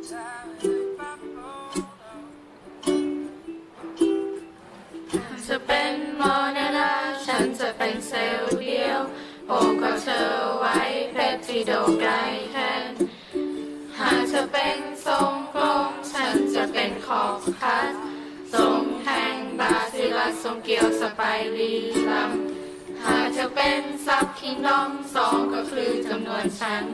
จะเป็นโมนาลาฉันจะเป็นเซลเดียวโอบกับเธอไว้เพชรที่โดไกลแทนหากจะเป็นทรงกลมฉันจะเป็นขอบคัสทรงแทงบาซิลัสทรงเกียวสไปรีลัมหากจะเป็นซับคิงดอมสองก็คือจำนวนฉัน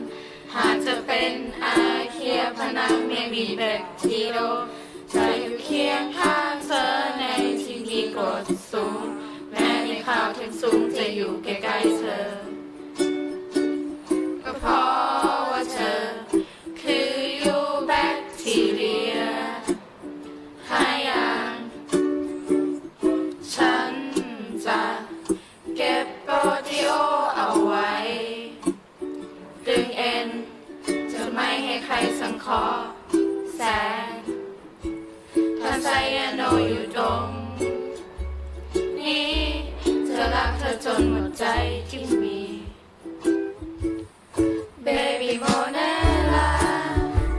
หากจะเป็นอาเคียพนังเมียมีเบ็ดทีโดจะอยู่เคีย จนหมดใจที่มี Baby Monella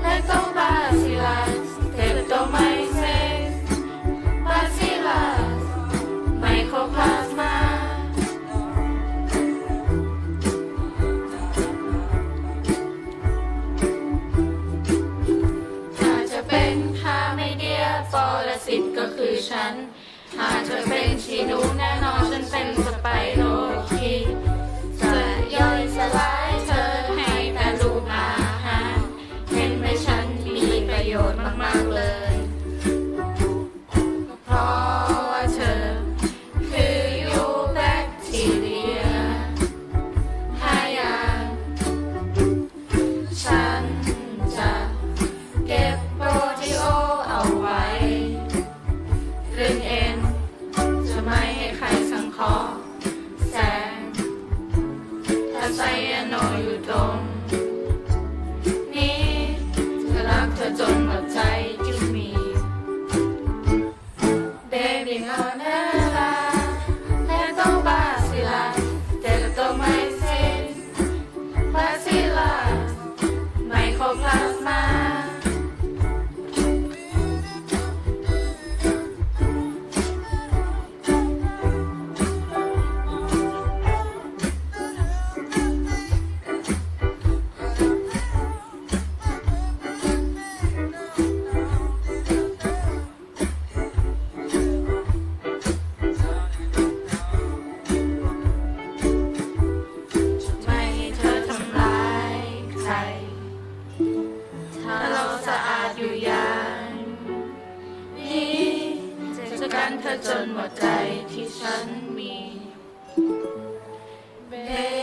และต้องบาซิลัสเทปโตไม่เซสบาซิลัสไมโครพลาสมาหาจะเป็นคาเมเดียฟอรสิตก็คือฉัน หากจะเป็นชีนูแน่นอนฉันเป็นสไปโรคีจะย่อยสลายเธอให้แต่รูปอาหารเห็นไหมฉันมีประโยชน์มาก ๆ เลย on เธอจนหมดใจที่ฉันมี Baby